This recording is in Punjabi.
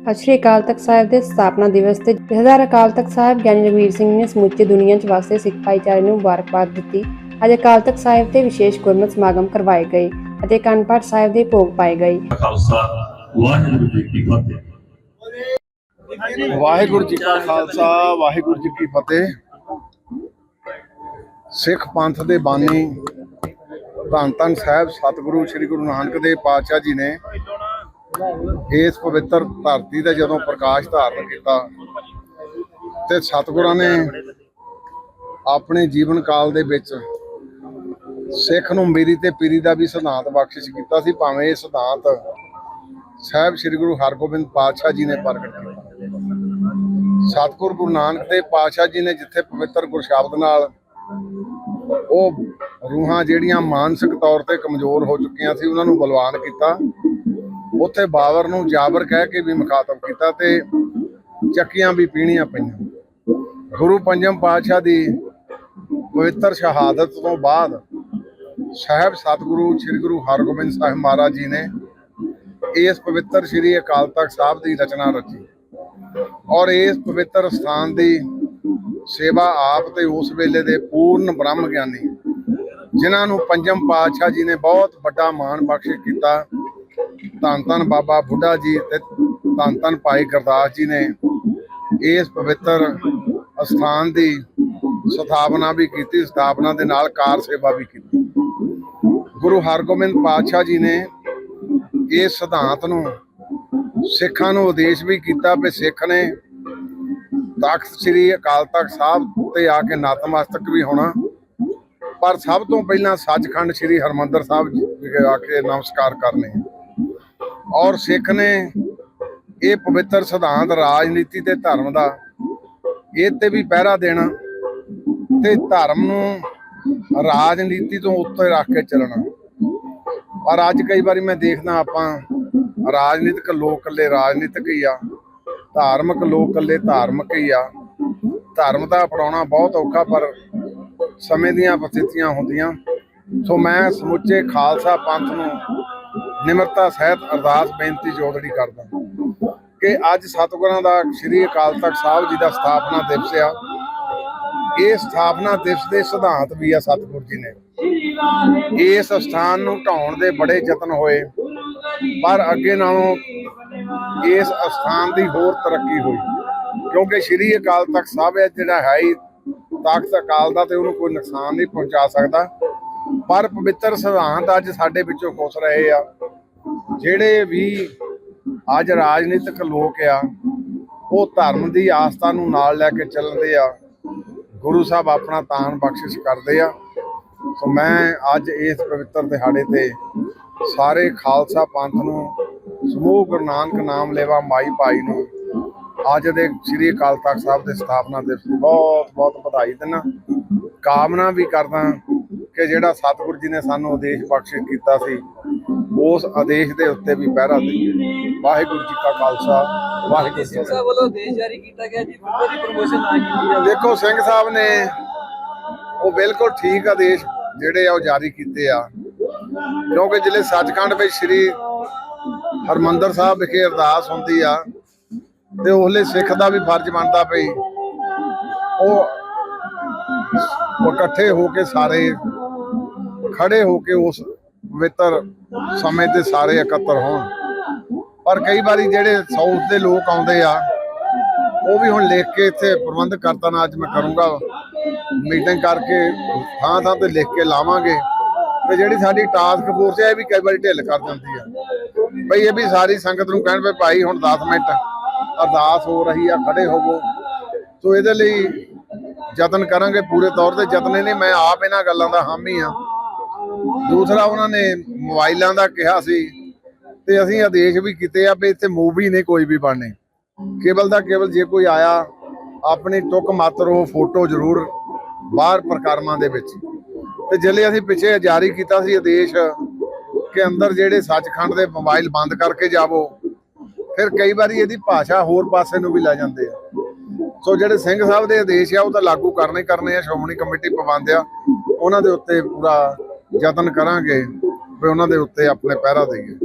ਸਤਿ ਸ਼੍ਰੀ ਅਕਾਲ ਤਖਤ ਸਾਹਿਬ ਦੇ ਸਥਾਪਨਾ ਦਿਵਸ ਤੇ ਜਥੇਦਾਰ ਅਕਾਲ ਤਖਤ ਸਾਹਿਬ ਗਿਆਨੀ ਰਵੀਰ ਸਿੰਘ ਨੇ ਸਮੁੱਚੀ ਦੁਨੀਆ 'ਚ ਵਸਦੇ ਸਿੱਖ ਭਾਈਚਾਰੇ ਨੂੰ ਮੁਬਾਰਕਬਾਦ ਦਿੱਤੀ। ਅੱਜ ਅਕਾਲ ਤਖਤ ਸਾਹਿਬ ਤੇ ਵਿਸ਼ੇਸ਼ ਗੁਰਮਤਿ ਸਮਾਗਮ ਕਰਵਾਏ ਗਏ ਅਤੇ ਅਖੰਡ ਪਾਠ ਸਾਹਿਬ ਦੇ ਭੋਗ ਪਾਏ ਗਏ। ਖਾਲਸਾ ਵਾਹਿਗੁਰੂ ਜੀ ਕੀ ਫਤਿਹ। ਵਾਹਿਗੁਰੂ ਜੀ ਕਾ ਖਾਲਸਾ ਵਾਹਿਗੁਰੂ ਜੀ ਕੀ ਫਤਿਹ। ਸਿੱਖ ਪੰਥ ਦੇ ਬਾਨੀ ਧੰਨ ਧੰਨ ਸਾਹਿਬ ਸਤਿਗੁਰੂ ਸ੍ਰੀ ਗੁਰੂ ਨਾਨਕ ਦੇਵ ਪਾਤਸ਼ਾਹ ਜੀ ਨੇ ਇਸ ਪਵਿੱਤਰ ਧਰਤੀ ਦਾ ਜਦੋਂ ਪ੍ਰਕਾਸ਼ ਧਾਰਨ ਕੀਤਾ ਤੇ ਸਤਿਗੁਰਾਂ ਨੇ ਆਪਣੇ ਜੀਵਨ ਕਾਲ ਦੇ ਵਿੱਚ ਸਿੱਖ ਨੂੰ ਮੇਰੀ ਤੇ ਪੀਰੀ ਦਾ ਵੀ ਸਿਧਾਂਤ ਬਖਸ਼ਿਸ਼ ਕੀਤਾ ਸੀ, ਭਾਵੇਂ ਇਹ ਸਿਧਾਂਤ ਸਾਹਿਬ ਸ੍ਰੀ ਗੁਰੂ ਹਰਗੋਬਿੰਦ ਪਾਤਸ਼ਾਹ ਜੀ ਨੇ ਪ੍ਰਗਟ ਕੀਤਾ। ਸਤਿਗੁਰ ਗੁਰੂ ਨਾਨਕ ਦੇਵ ਪਾਤਸ਼ਾਹ ਜੀ ਨੇ ਜਿੱਥੇ ਪਵਿੱਤਰ ਗੁਰਸ਼ਬਦ ਨਾਲ ਉਹ ਰੂਹਾਂ ਜਿਹੜੀਆਂ ਮਾਨਸਿਕ ਤੌਰ ਤੇ ਕਮਜ਼ੋਰ ਹੋ ਚੁੱਕੀਆਂ ਸੀ, ਉਹਨਾਂ ਨੂੰ ਬਲਵਾਨ ਕੀਤਾ। ਉੱਥੇ ਬਾਬਰ ਨੂੰ ਜਾਬਰ ਕਹਿ ਕੇ ਵੀ ਮੁਖਾਤਬ ਕੀਤਾ ਤੇ ਚੱਕੀਆਂ ਵੀ ਪੀਣੀਆਂ ਪਈਆਂ। ਗੁਰੂ ਪੰਜਮ ਪਾਤਸ਼ਾਹ ਦੀ ਪਵਿੱਤਰ ਸ਼ਹਾਦਤ ਤੋਂ ਬਾਅਦ ਸਾਹਿਬ ਸਤਿਗੁਰੂ, ਸ੍ਰੀ ਗੁਰੂ ਹਰਗੋਬਿੰਦ ਸਾਹਿਬ ਮਹਾਰਾਜ ਜੀ ਨੇ ਇਸ ਪਵਿੱਤਰ ਸ੍ਰੀ ਅਕਾਲ ਤਖਤ ਸਾਹਿਬ ਦੀ ਰਚਨਾ ਰਚੀ ਔਰ ਇਸ ਪਵਿੱਤਰ ਸਥਾਨ ਦੀ ਸੇਵਾ ਆਪ ਤੇ ਉਸ ਵੇਲੇ ਦੇ ਪੂਰਨ ਬ੍ਰਹਮ ਗਿਆਨੀ ਜਿਨ੍ਹਾਂ ਨੂੰ ਪੰਜਮ ਪਾਤਸ਼ਾਹ ਜੀ ਨੇ ਬਹੁਤ ਵੱਡਾ ਮਾਣ ਬਖਸ਼ ਕੀਤਾ। ਧੰਨ ਧੰਨ ਬਾਬਾ ਬੁੱਢਾ ਜੀ ਤੇ ਧੰਨ ਧੰਨ ਭਾਈ ਗੁਰਦਾਸ ਜੀ ਨੇ ਇਸ ਪਵਿੱਤਰ ਅਸਥਾਨ ਦੀ ਸਥਾਪਨਾ ਵੀ ਕੀਤੀ, ਸਥਾਪਨਾ ਦੇ ਨਾਲ ਕਾਰ ਸੇਵਾ ਵੀ ਕੀਤੀ। ਗੁਰੂ ਹਰਗੋਬਿੰਦ ਪਾਤਸ਼ਾਹ ਜੀ ਨੇ ਇਸ ਸਿਧਾਂਤ ਨੂੰ, ਸਿੱਖਾਂ ਨੂੰ ਉਦੇਸ਼ ਵੀ ਕੀਤਾ ਵੀ ਸਿੱਖ ਨੇ ਤਖਤ ਸ੍ਰੀ ਅਕਾਲ ਤਖਤ ਸਾਹਿਬ ਤੇ ਆ ਕੇ ਨਤਮਸਤਕ ਵੀ ਹੋਣਾ। ਪਰ ਸਭ ਤੋਂ ਪਹਿਲਾਂ ਸੱਚਖੰਡ ਸ੍ਰੀ ਹਰਮੰਦਰ ਸਾਹਿਬ ਜੀ ਵਿਖੇ ਆ ਕੇ ਨਮਸਕਾਰ ਕਰਨੇ। ਔਰ ਸਿੱਖ ਨੇ ਇਹ ਪਵਿੱਤਰ ਸਿਧਾਂਤ, ਰਾਜਨੀਤੀ ਤੇ ਧਰਮ ਦਾ ਇਹ ਤੇ ਵੀ ਪਹਿਰਾ ਦੇਣਾ ਤੇ ਧਰਮ ਨੂੰ ਰਾਜਨੀਤੀ ਤੋਂ ਉੱਤੇ ਰੱਖ ਕੇ ਚੱਲਣਾ। ਪਰ ਅੱਜ ਕਈ ਵਾਰੀ ਮੈਂ ਦੇਖਦਾ ਆਪਾਂ, ਰਾਜਨੀਤਿਕ ਲੋਕ ਇਕੱਲੇ ਰਾਜਨੀਤਿਕ ਹੀ ਆ, ਧਾਰਮਿਕ ਲੋਕ ਇਕੱਲੇ ਧਾਰਮਿਕ ਹੀ ਆ। ਧਰਮ ਦਾ ਅਪਣਾਉਣਾ ਬਹੁਤ ਔਖਾ, ਪਰ ਸਮੇਂ ਦੀਆਂ ਪਰਿਸਥਿਤੀਆਂ ਹੁੰਦੀਆਂ। ਸੋ ਮੈਂ ਸਮੁੱਚੇ ਖਾਲਸਾ ਪੰਥ ਨੂੰ ਨਿਮਰਤਾ ਸਹਿਤ ਅਰਦਾਸ ਬੇਨਤੀ ਜੋਦੜੀ ਕਰਦਾ ਕਿ ਅੱਜ ਸਤਿਗੁਰਾਂ ਦਾ ਸ੍ਰੀ ਅਕਾਲ ਤਖਤ ਸਾਹਿਬ ਜੀ ਦਾ ਸਥਾਪਨਾ ਦਿਵਸ ਆ। ਇਹ ਸਥਾਪਨਾ ਦਿਵਸ ਦੇ ਸਿਧਾਂਤ ਵੀ ਆ ਸਤਿਗੁਰ ਜੀ ਨੇ। ਇਸ ਸਥਾਨ ਨੂੰ ਢਾਉਣ ਦੇ ਬੜੇ ਯਤਨ ਹੋਏ, ਪਰ ਅੱਗੇ ਨਾਲੋਂ ਇਸ ਸਥਾਨ ਦੀ ਹੋਰ ਤਰੱਕੀ ਹੋਈ। ਕਿਉਂਕਿ ਸ੍ਰੀ ਅਕਾਲ ਤਖਤ ਸਾਹਿਬ ਹੈ ਜਿਹੜਾ ਹੈ ਹੀ ਤਖਤ ਅਕਾਲ ਦਾ ਤੇ ਉਹਨੂੰ ਕੋਈ ਨੁਕਸਾਨ ਨਹੀਂ ਪਹੁੰਚਾ ਸਕਦਾ। ਪਰ ਪਵਿੱਤਰ ਸਿਧਾਂਤ ਅੱਜ ਸਾਡੇ ਵਿੱਚੋਂ ਖੁੱਸ ਰਹੇ ਆ। ਜਿਹੜੇ ਵੀ ਅੱਜ ਰਾਜਨੀਤਿਕ ਲੋਕ ਆ, ਉਹ ਧਰਮ ਦੀ ਆਸਥਾ ਨੂੰ ਨਾਲ ਲੈ ਕੇ ਚੱਲਦੇ ਆ। ਗੁਰੂ ਸਾਹਿਬ ਆਪਣਾ ਤਾਨ ਬਖਸ਼ਿਸ਼ ਕਰਦੇ ਆ। ਸੋ ਮੈਂ ਅੱਜ ਇਸ ਪਵਿੱਤਰ ਦਿਹਾੜੇ ਤੇ ਸਾਰੇ ਖਾਲਸਾ ਪੰਥ ਨੂੰ, ਸਮੂਹ ਗੁਰੂ ਨਾਨਕ ਨਾਮ ਲੈਵਾ ਮਾਈ ਭਾਈ ਨੂੰ, ਅੱਜ ਦੇ ਸ੍ਰੀ ਅਕਾਲ ਤਖਤ ਸਾਹਿਬ ਦੇ ਸਥਾਪਨਾ ਦਿਵਸ ਦੀ ਬਹੁਤ ਬਹੁਤ ਵਧਾਈ ਦਿੰਦਾ। ਕਾਮਨਾ ਵੀ ਕਰਦਾ ਕਿ ਜਿਹੜਾ ਸਤਿਗੁਰੂ ਜੀ ਨੇ ਸਾਨੂੰ ਉਦੇਸ਼ ਬਖਸ਼ਿਸ਼ ਕੀਤਾ ਸੀ ਉਸ ਆਦੇਸ਼ ਦੇ ਉੱਤੇ ਵੀ ਪਹਿਰਾ ਦੇਈਏ ਵਾਹਿਗੁਰੂ ਜੀ ਕਾ ਖਾਲਸਾ ਵਾਹਿਗੁਰੂ ਜੀ ਸਾਹਿਬ ਵੱਲੋਂ ਦੇਸ਼ ਜਾਰੀ ਕੀਤਾ ਗਿਆ ਜੀ ਫਿਲਮਾਂ ਦੀ ਪ੍ਰੋਮੋਸ਼ਨ ਨਾ ਕੀਤੀ ਜਾਵੇ। ਦੇਖੋ ਸਿੰਘ ਸਾਹਿਬ ਨੇ ਉਹ ਬਿਲਕੁਲ ਠੀਕ ਆਦੇਸ਼ ਜਿਹੜੇ ਆ ਉਹ ਜਾਰੀ ਕੀਤੇ ਆ। ਕਿਉਂਕਿ ਜ਼ਿਲ੍ਹੇ ਸੱਚਖੰਡ ਵਿੱਚ ਸ੍ਰੀ ਹਰਮੰਦਰ ਸਾਹਿਬ ਵਿਖੇ ਅਰਦਾਸ ਹੁੰਦੀ ਆ ਤੇ ਉਹਲੇ ਸਿੱਖ ਦਾ ਵੀ ਫਰਜ਼ ਬਣਦਾ ਪਈ ਉਹ ਇਕੱਠੇ ਹੋ ਕੇ ਸਾਰੇ ਖੜੇ ਹੋ ਕੇ ਉਸ ਪਵਿੱਤਰ ਸਮੇਂ ਤੇ ਸਾਰੇ ਇਕੱਤਰ ਹੋਣ। ਪਰ ਕਈ ਵਾਰੀ ਜਿਹੜੇ ਸਾਊਥ ਦੇ ਲੋਕ ਆਉਂਦੇ ਆ, ਉਹ ਵੀ ਹੁਣ ਲਿਖ ਕੇ ਇੱਥੇ ਪ੍ਰਬੰਧ ਕਰਤਾ ਨਾ ਅੱਜ ਮੈਂ ਕਰੂੰਗਾ ਮੀਟਿੰਗ ਕਰਕੇ ਥਾਂ ਥਾਂ ਤੇ ਲਿਖ ਕੇ ਲਾਵਾਂਗੇ। ਤੇ ਜਿਹੜੀ ਸਾਡੀ ਟਾਸਕ ਫੋਰਸ ਹੈ ਇਹ ਵੀ ਕਈ ਵਾਰੀ ਢਿੱਲ ਕਰ ਜਾਂਦੀ ਆ। ਬਈ ਇਹ ਵੀ ਸਾਰੀ ਸੰਗਤ ਨੂੰ ਕਹਿਣ ਵੀ ਭਾਈ ਹੁਣ 10 ਮਿੰਟ ਅਰਦਾਸ ਹੋ ਰਹੀ ਆ, ਖੜੇ ਹੋਵੋ। ਸੋ ਇਹਦੇ ਲਈ ਯਤਨ ਕਰਾਂਗੇ ਪੂਰੇ ਤੌਰ ਤੇ। ਯਤਨੇ ਨਹੀਂ, ਮੈਂ ਆਪ ਇਹਨਾਂ ਗੱਲਾਂ ਦਾ ਹਾਮੀ ਆ। ਦੂਸਰਾ ਉਹਨਾਂ ਨੇ ਮੋਬਾਈਲਾਂ ਦਾ ਕਿਹਾ ਸੀ ਤੇ ਅਸੀਂ ਆਦੇਸ਼ ਵੀ ਕੀਤੇ ਆ ਵੀ ਇੱਥੇ ਮੂਵੀ ਨਹੀਂ ਕੋਈ ਵੀ ਬਣਨੀ। ਕੇਵਲ ਦਾ ਕੇਵਲ ਜੇ ਕੋਈ ਆਇਆ, ਆਪਣੀ ਟੁੱਕ ਮਾਤਰ ਉਹ ਫੋਟੋ ਜ਼ਰੂਰ ਬਾਹਰ ਪ੍ਰਕਰਮਾਂ ਦੇ ਵਿੱਚ। ਤੇ ਜਿਹੜੇ ਅਸੀਂ ਪਿੱਛੇ ਜਾਰੀ ਕੀਤਾ ਸੀ ਆਦੇਸ਼ ਕਿ ਅੰਦਰ ਜਿਹੜੇ ਸੱਚਖੰਡ ਦੇ ਮੋਬਾਈਲ ਬੰਦ ਕਰਕੇ ਜਾਵੋ, ਫਿਰ ਕਈ ਵਾਰੀ ਇਹਦੀ ਭਾਸ਼ਾ ਹੋਰ ਪਾਸੇ ਨੂੰ ਵੀ ਲੈ ਜਾਂਦੇ ਆ। ਸੋ ਜਿਹੜੇ ਸਿੰਘ ਸਾਹਿਬ ਦੇ ਆਦੇਸ਼ ਆ, ਉਹ ਤਾਂ ਲਾਗੂ ਕਰਨੇ ਕਰਨੇ ਆ, ਸ਼੍ਰੋਮਣੀ ਕਮੇਟੀ ਪਾਬੰਦ ਆ, ਉਹਨਾਂ ਦੇ ਉੱਤੇ ਪੂਰਾ ਯਤਨ ਕਰਾਂਗੇ ਵੀ ਉਹਨਾਂ ਦੇ ਉੱਤੇ ਆਪਣੇ ਪਹਿਰਾ ਦੇਈਏ।